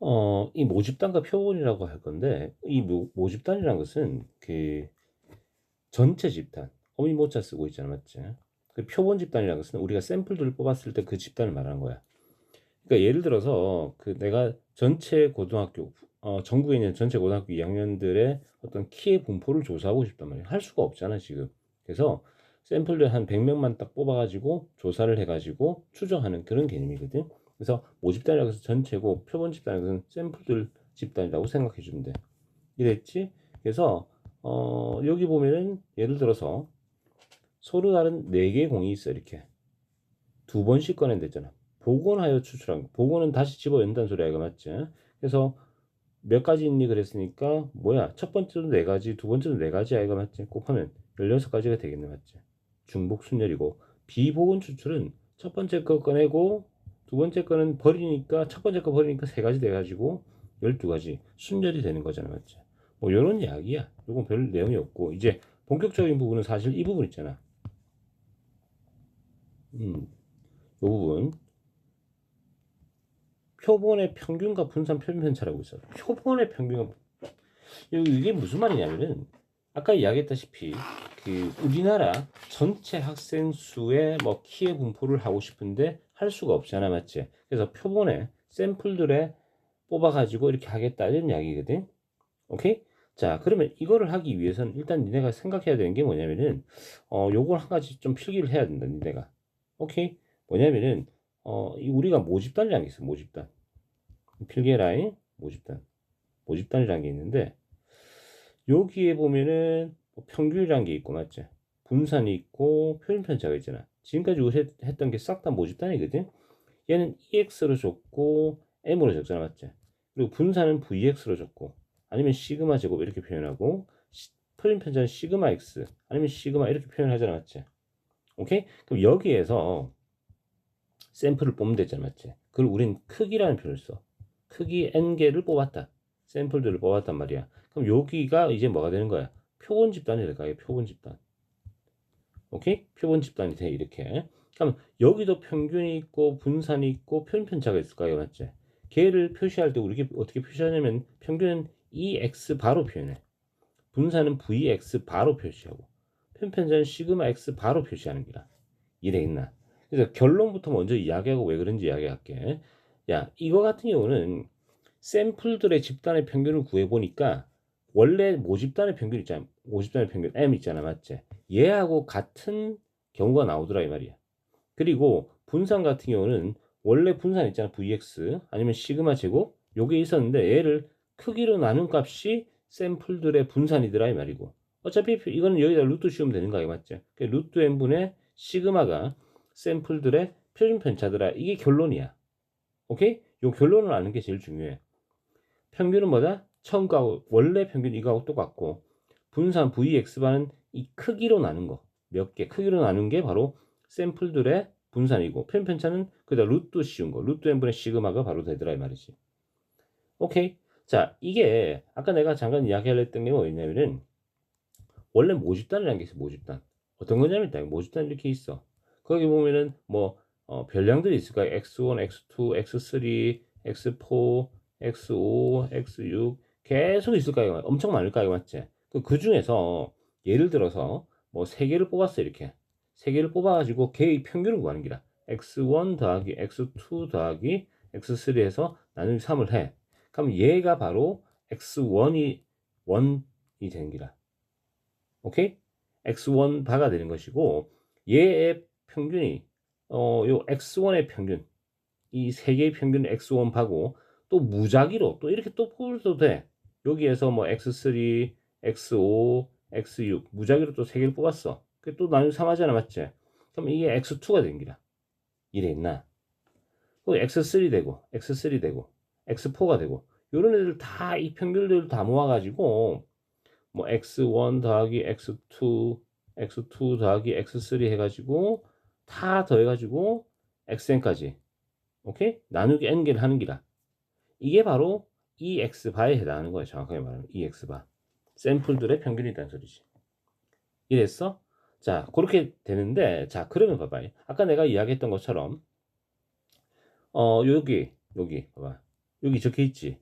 어, 이 모집단과 표본이라고 할 건데, 이 모, 모집단이라는 것은 그 전체 집단, 어미 모자 쓰고 있잖아, 맞지? 그 표본 집단이라는 것은 우리가 샘플들을 뽑았을 때 그 집단을 말하는 거야. 그러니까 예를 들어서 그 내가 전체 고등학교, 어, 전국에 있는 전체 고등학교 2학년들의 어떤 키의 분포를 조사하고 싶단 말이야. 할 수가 없잖아, 지금. 그래서 샘플들 한 100명만 딱 뽑아가지고 조사를 해가지고 추정하는 그런 개념이거든. 그래서 모집단이라고 해서 전체고 표본 집단이라고 샘플들 집단이라고 생각해 주면 돼. 이랬지? 그래서 어, 여기 보면은 예를 들어서 서로 다른 네 개의 공이 있어 이렇게 두 번씩 꺼낸댔잖아. 복원하여 추출한 거. 복원은 다시 집어 연다는 소리 아이가 맞지? 그래서 몇 가지 있니 그랬으니까 뭐야 첫 번째도 네 가지 두 번째도 네 가지 아이가 맞지? 곱하면 16가지가 되겠네 맞지? 중복 순열이고 비복원 추출은 첫 번째 거 꺼내고 두 번째 거는 버리니까 첫 번째 거 버리니까 세 가지 돼 가지고 12가지 순열이 되는 거잖아 맞지? 뭐 이런 이야기야. 이건 별 내용이 없고 이제 본격적인 부분은 사실 이 부분 있잖아. 음, 이 부분 표본의 평균과 분산 표준 편차라고 있어. 표본의 평균 이게 무슨 말이냐면은 아까 이야기했다시피 그 우리나라 전체 학생 수의 뭐 키의 분포를 하고 싶은데 할 수가 없잖아 맞지? 그래서 표본의 샘플들에 뽑아 가지고 이렇게 하겠다 이런 이야기거든. 오케이? 자 그러면 이거를 하기 위해서는 일단 니네가 생각해야 되는 게 뭐냐면은 어 요걸 한 가지 좀 필기를 해야 된다 니네가. 오케이? 뭐냐면은 어 우리가 모집단이라는 게 있어 모집단. 필기라인 모집단. 모집단이라는 게 있는데 여기에 보면은 뭐 평균이라는 게 있고 맞지? 분산이 있고 표준편차가 있잖아. 지금까지 했던 게 싹 다 모집단이거든. 얘는 EX로 줬고 M으로 적잖아 맞지? 그리고 분산은 VX로 줬고 아니면 시그마 제곱 이렇게 표현하고 표준편차는 시그마 X 아니면 시그마 이렇게 표현하잖아 맞지? 오케이? 그럼 여기에서 샘플을 뽑으면 되잖아 맞지? 그걸 우린 크기라는 표현을 써. 크기 n개를 뽑았다. 샘플들을 뽑았단 말이야. 그럼 여기가 이제 뭐가 되는 거야? 표본 집단이 될까요? 표본 집단. 오케이? 표본 집단이 돼 이렇게. 그럼 여기도 평균이 있고 분산이 있고 표준 편차가 있을까요? 맞지? 걔를 표시할 때 우리 어떻게 표시하냐면 평균은 EX 바로 표현해. 분산은 VX 바로 표시하고 편편차는 시그마 X 바로 표시하는 기라. 이래있나? 그래서 결론부터 먼저 이야기하고 왜 그런지 이야기할게. 야, 이거 같은 경우는 샘플들의 집단의 평균을 구해보니까 원래 모집단의 평균 있잖아. 모집단의 평균 M 있잖아. 맞지? 얘하고 같은 경우가 나오더라 이 말이야. 그리고 분산 같은 경우는 원래 분산 있잖아. VX 아니면 시그마 제곱 요게 있었는데 얘를 크기로 나눈 값이 샘플들의 분산이더라 이 말이고 어차피 이거는 여기다 루트 씌우면 되는 거야 맞지? 루트 n분의 시그마가 샘플들의 표준 편차더라 이게 결론이야 오케이? 요 결론을 아는 게 제일 중요해 평균은 뭐다? 처음과 원래 평균 이거하고 똑같고 분산 VX반은 이 크기로 나눈 거 몇 개 크기로 나눈 게 바로 샘플들의 분산이고 표준 편차는 그다 루트 씌운 거 루트 n분의 시그마가 바로 되더라 이 말이지 오케이? 자, 이게 아까 내가 잠깐 이야기하려던 게 뭐였냐면은 원래 모집단이라는 게 있어. 모집단. 어떤 거냐면 모집단 이렇게 있어. 거기 보면은 뭐 어, 별량들이 있을 거야. x1, x2, x3, x4, x5, x6 계속 있을 거야. 엄청 많을 거야. 맞지? 그, 그 중에서 예를 들어서 뭐세 개를 뽑았어. 이렇게. 세 개를 뽑아가지고 걔의 평균을 구하는 기라. x1 더하기 x2 더하기 x3 해서 나누기 3을 해. 그럼 얘가 바로 x1이 1이 되는 기라. 오케이? x1 바가 되는 것이고 얘의 평균이 어, 요 x1의 평균 이 세 개의 평균 x1 바고 또 무작위로 또 이렇게 또 뽑아도 돼. 여기에서 뭐 x3, x5, x6 무작위로 또세 개를 뽑았어. 또 나누기 3 하잖아, 맞지? 그럼 이게 x2가 된 기라. 이래 있나? 또 x3 되고, x3 되고, x4가 되고 이런 애들 다 이 평균들 다 모아가지고 뭐 x1 더하기 x2 x2 더하기 x3 해가지고 다 더해가지고 xn까지 오케이 나누기 n개를 하는 기라 이게 바로 이 x바에 해당하는 거예요 정확하게 말하면 이 x바 샘플들의 평균이라는 소리지 이랬어? 자 그렇게 되는데 자 그러면 봐봐요 아까 내가 이야기했던 것처럼 어 여기 여기 봐봐 여기 적혀 있지.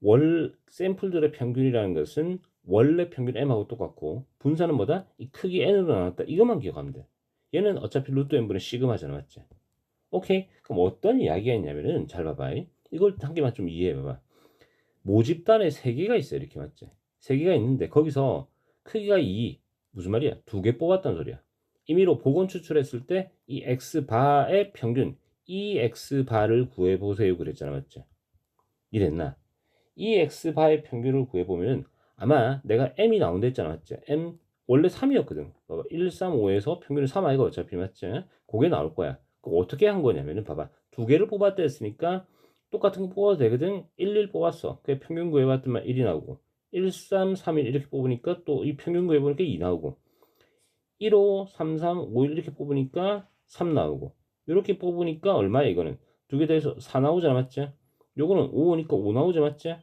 월 샘플들의 평균이라는 것은 원래 평균 m하고 똑같고 분산은 뭐다? 이 크기 n으로 나눴다. 이것만 기억하면 돼. 얘는 어차피 루트 n분의 시그마잖아, 맞지? 오케이. 그럼 어떤 이야기가 있냐면은 잘 봐봐. 이걸 한 개만 좀 이해해 봐봐. 모집단에 세 개가 있어, 이렇게 맞지? 세 개가 있는데 거기서 크기가 2 무슨 말이야? 두 개 뽑았다는 소리야. 임의로 복원 추출했을 때 이 x 바의 평균 이 x 바를 구해 보세요 그랬잖아, 맞지? 이랬나? 이 x 바의 평균을 구해 보면 아마 내가 m이 나온다 했잖아, 맞지? m 원래 3이었거든. 봐봐. 1, 3, 5에서 평균이 3 아이가 어차피 맞지? 그게 나올 거야. 그 어떻게 한 거냐면은 봐봐. 두 개를 뽑았다 했으니까 똑같은 거 뽑아도 되거든. 1, 1 뽑았어. 그 평균 구해봤더만 1이 나오고 1, 3, 3, 1 이렇게 뽑으니까 또 이 평균 구해보니까 2 나오고 1, 5, 3, 3, 5, 1 이렇게 뽑으니까 3 나오고 이렇게 뽑으니까 얼마야 이거는? 두 개 더해서 4 나오잖아 맞지? 요거는 5니까 5 나오죠 맞지?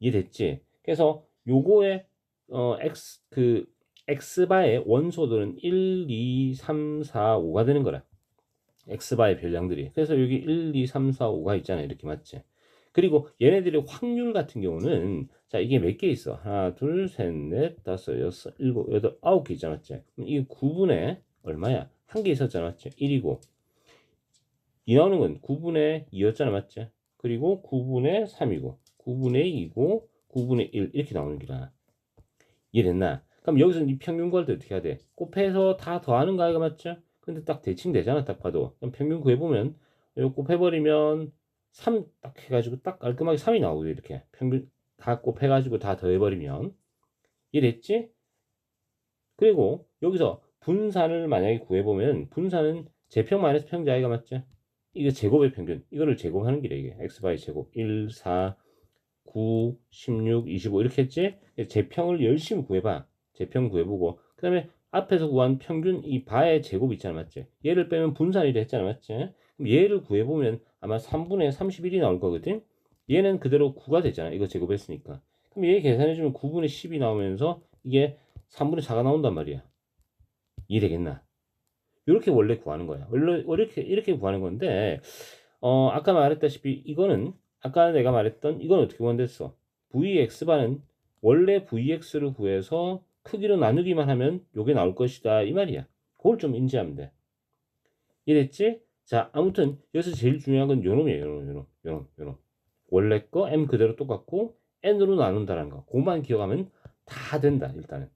이해됐지? 그래서 요거의 어 x 그 x바의 원소들은 1, 2, 3, 4, 5가 되는 거라. X바의 별량들이. 그래서 여기 1, 2, 3, 4, 5가 있잖아. 이렇게 맞지? 그리고 얘네들의 확률 같은 경우는 자 이게 몇 개 있어? 하나, 둘, 셋, 넷, 다섯, 여섯, 일곱, 여덟, 아홉 개 있잖아. 맞지? 이게 9분의 얼마야? 한 개 있었잖아. 맞지? 1이고 이 나오는 건 9분의 2였잖아. 맞지? 그리고 9분의 3이고 9분의 2고 9분의 1 이렇게 나오는 기라. 이해됐나? 그럼 여기서 이 평균 구할 때 어떻게 해야 돼? 곱해서 다 더하는 거 아이가 맞죠? 근데 딱 대칭 되잖아 딱 봐도. 평균 구해보면 이거 곱해버리면 3 딱 해가지고 딱 깔끔하게 3이 나오고 이렇게. 평균 다 곱해가지고 다 더해버리면. 이랬지? 그리고 여기서 분산을 만약에 구해보면 분산은 제평 마이너스 평자이가 맞죠? 이거 제곱의 평균. 이거를 제곱하는 길이야 이게. X 바이 제곱. 1, 4, 9, 16, 25 이렇게 했지? 제평을 열심히 구해봐. 제평 구해보고. 그 다음에 앞에서 구한 평균 이 바의 제곱 있잖아 맞지? 얘를 빼면 분산이라 했잖아 맞지? 얘를 구해보면 아마 3분의 31이 나올 거거든? 얘는 그대로 9가 되잖아 이거 제곱했으니까 그럼 얘 계산해주면 9분의 10이 나오면서 이게 3분의 4가 나온단 말이야 이해되겠나? 이렇게 원래 구하는 거야 원래 이렇게 이렇게 구하는 건데 어 아까 말했다시피 이거는 아까 내가 말했던 이건 어떻게 구한댔어 vx바는 원래 vx를 구해서 크기로 나누기만 하면 요게 나올 것이다 이 말이야. 그걸 좀 인지하면 돼. 이랬지? 자 아무튼 여기서 제일 중요한 건 요놈이에요 요놈 요놈 요놈 요놈. 원래 거 m 그대로 똑같고 n으로 나눈다는 거. 그만 기억하면 다 된다 일단은.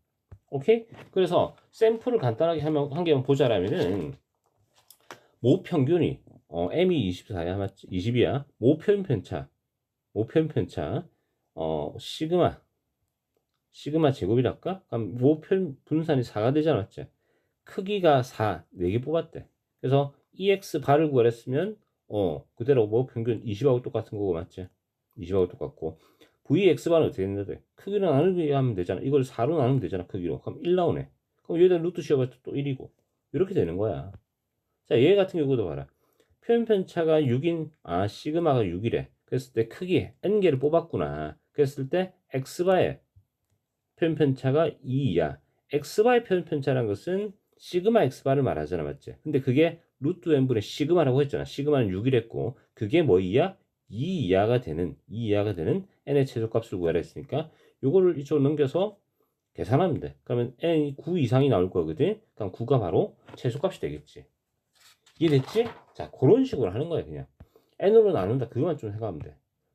오케이? 그래서 샘플을 간단하게 하면 한 개만 보자라면은 모 평균이 어, m이 24야 맞지? 20이야? 모 표현 편차. 모 표현 편차. 어 시그마 시그마 제곱이랄까? 그럼 모 표현 분산이 4가 되잖아 맞지? 크기가 4 4개 뽑았대. 그래서 EX 바를 구하랬으면 어 그대로 뭐 평균 20하고 똑같은 거고 맞지? 20하고 똑같고. VX바는 어떻게 됐는데? 크기를 나누기 하면 되잖아. 이걸 4로 나누면 되잖아 크기로. 그럼 1 나오네. 그럼 여기다 루트 씌워봤자 또 1이고. 이렇게 되는 거야. 자 얘 같은 경우도 봐라. 표현 편차가 6인 아 시그마가 6이래. 그랬을 때 크기 n개를 뽑았구나. 그랬을 때 x바의 표현 편차가 2야. X바의 표현 편차라는 것은 시그마 x바를 말하잖아 맞지? 근데 그게 루트 n분의 시그마라고 했잖아. 시그마는 6이랬고 그게 뭐이야? 2 이하가 되는 2 이하가 되는 n의 최소값을 구하라 했으니까 요거를 이쪽으로 넘겨서 계산하면 돼. 그러면 n이 9 이상이 나올 거거든? 그럼 9가 바로 최소값이 되겠지. 이해됐지? 자 그런 식으로 하는 거야 그냥. N으로 나눈다. 그것만 좀 생각하면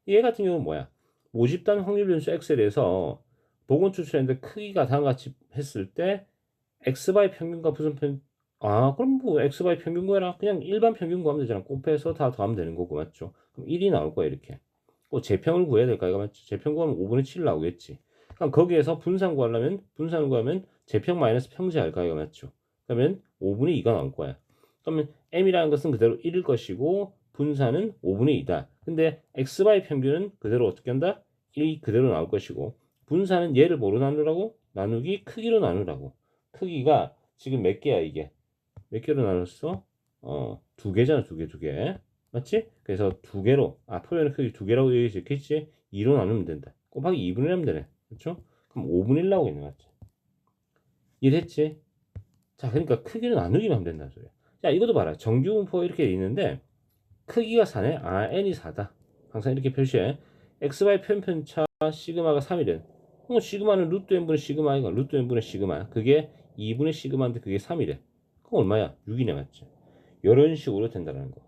돼얘 같은 경우는 뭐야? 모집단 확률 변수 x에 대해서 복원 추출했는데 크기가 다음과 같이 했을 때 x바의 평균과 부분편 아 그럼 뭐 x바의 평균 구해라 그냥 일반 평균 구하면 되잖아. 곱해서 다 더하면 되는 거고 맞죠? 그럼 1이 나올 거야 이렇게. 또 제평을 구해야 될까 이거 맞죠 제평 구하면 5분의 7 나오겠지. 그럼 거기에서 분산 구하려면 분산을 구하면 제평 마이너스 평제 할까 이거 맞죠? 그러면 5분의 2가 나올 거야. 그러면 m이라는 것은 그대로 1일 것이고 분산은 5분의 2다. 근데 x바의 평균은 그대로 어떻게 한다? 1이 그대로 나올 것이고 분산은 얘를 뭐로 나누라고 나누기 크기로 나누라고 크기가 지금 몇 개야 이게 몇 개로 나눴어? 어, 두 개잖아, 두 개, 두 개. 맞지? 그래서 두 개로, 아, 표현의 크기 두 개라고 여기 적혀있지? 2로 나누면 된다. 곱하기 2분의 1 하면 되네. 그렇죠? 그럼 5분의 1 나오겠네, 맞지? 이랬지? 자, 그러니까 크기를 나누기만 하면 된다는 소리야. 자, 이것도 봐라. 정규분포 이렇게 있는데, 크기가 4네? 아, n이 4다. 항상 이렇게 표시해. xy 편편차 시그마가 3이 래. 어, 시그마는 루트 n분의 시그마 이거 루트 n분의 시그마. 그게 2분의 시그마인데 그게 3이래. 그럼 얼마야? 6이네 맞지? 이런 식으로 된다는 거.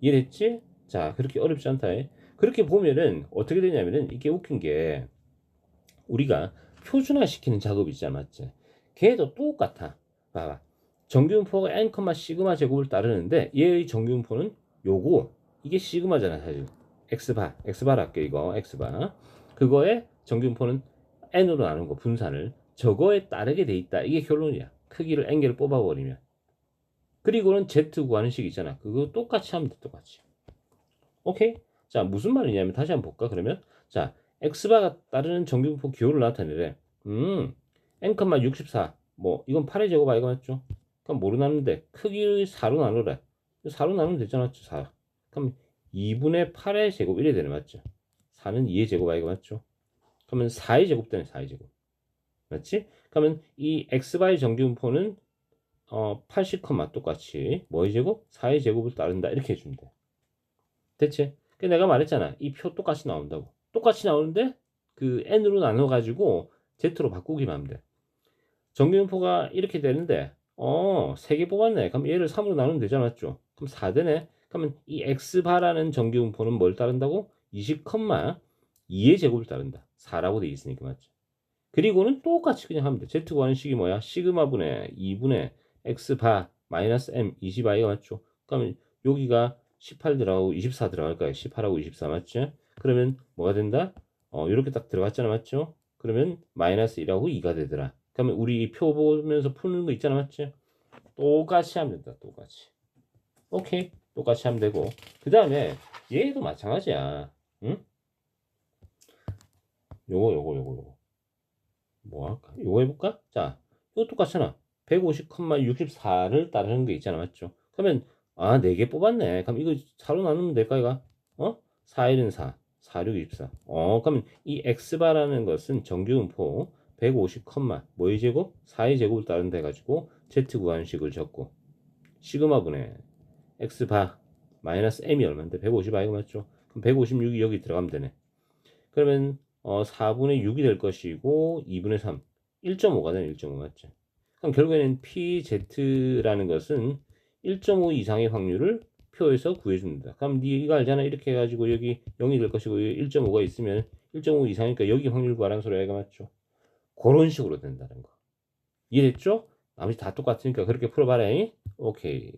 이해됐지? 자, 그렇게 어렵지 않다. 그렇게 보면은 어떻게 되냐면은 이게 웃긴 게 우리가 표준화 시키는 작업이 있잖아, 맞지? 걔도 똑같아. 봐봐. 정규분포가 n, 시그마 제곱을 따르는데 얘의 정규분포는 요거 이게 시그마잖아, 사실. x바, x바 할게 이거 x바. 그거에 정규분포는 n으로 나눈 거 분산을 저거에 따르게 돼 있다. 이게 결론이야. 크기를 n개를 뽑아버리면. 그리고는 z 구하는 식 있잖아. 그거 똑같이 하면 돼, 똑같이. 오케이? 자, 무슨 말이냐면 다시 한번 볼까? 그러면 자, x바가 따르는 정규분포 기호를 나타내래. 음, n,64. 뭐 이건 8의 제곱 아이가 맞죠? 그럼 뭐로 나누는데 크기를 4로 나누래. 4로 나누면 되잖아, 4. 그럼 2분의 8의 제곱 이래 되네, 맞죠? 4는 2의 제곱 아이가 맞죠? 그러면 4의 제곱 되네, 4의 제곱. 맞지? 그러면 이 x바의 정규분포는 어, 80, 똑같이 뭐의 제곱? 4의 제곱을 따른다. 이렇게 해주면 돼. 됐지? 그 내가 말했잖아. 이 표 똑같이 나온다고. 똑같이 나오는데 그 n으로 나눠 가지고 z로 바꾸기만 하면 돼. 정규분포가 이렇게 되는데 어, 3개 뽑았네. 그럼 얘를 3으로 나누면 되잖아. 맞죠? 그럼 4되네. 그러면 이 x바라는 정규분포는 뭘 따른다고? 20, 2의 제곱을 따른다. 4라고 돼 있으니까 맞죠? 그리고는 똑같이 그냥 하면 돼. z 구하는 식이 뭐야? 시그마분의 2분의 x바 마이너스 m 20i가 맞죠? 그러면 여기가 18 들어가고 24 들어갈까요? 18하고 24 맞죠? 그러면 뭐가 된다? 어, 이렇게 딱 들어갔잖아, 맞죠? 그러면 마이너스 1하고 2가 되더라. 그러면 우리 이 표 보면서 푸는 거 있잖아, 맞죠? 똑같이 하면 된다, 똑같이. 오케이, 똑같이 하면 되고. 그 다음에 얘도 마찬가지야. 응? 요거, 요거, 요거, 요거. 뭐 할까? 요거 해볼까? 자, 이거 똑같잖아. 150,64를 따르는 게 있잖아, 맞죠? 그러면 아, 4개 뽑았네. 그럼 이거 4로 나누면 될까, 이거? 어? 4, 1은 4, 4, 6, 24. 어, 그러면 이 x바라는 것은 정규분포 150, 뭐의 제곱? 4의 제곱을 따른다 해가지고 z 구하는 식을 적고 시그마 분의 x바 마이너스 m이 얼마인데 150 이거 맞죠? 그럼 156이 여기 들어가면 되네. 그러면 어, 4분의 6이 될 것이고 2분의 3, 1.5가 되네, 1.5 맞죠? 그럼 결국에는 PZ라는 것은 1.5 이상의 확률을 표에서 구해줍니다. 그럼 니 이거 알잖아. 이렇게 해가지고 여기 0이 될 것이고 1.5가 있으면 1.5 이상이니까 여기 확률 구하라는 소리가 맞죠. 그런 식으로 된다는 거. 이해됐죠? 나머지 다 똑같으니까 그렇게 풀어봐라. 오케이.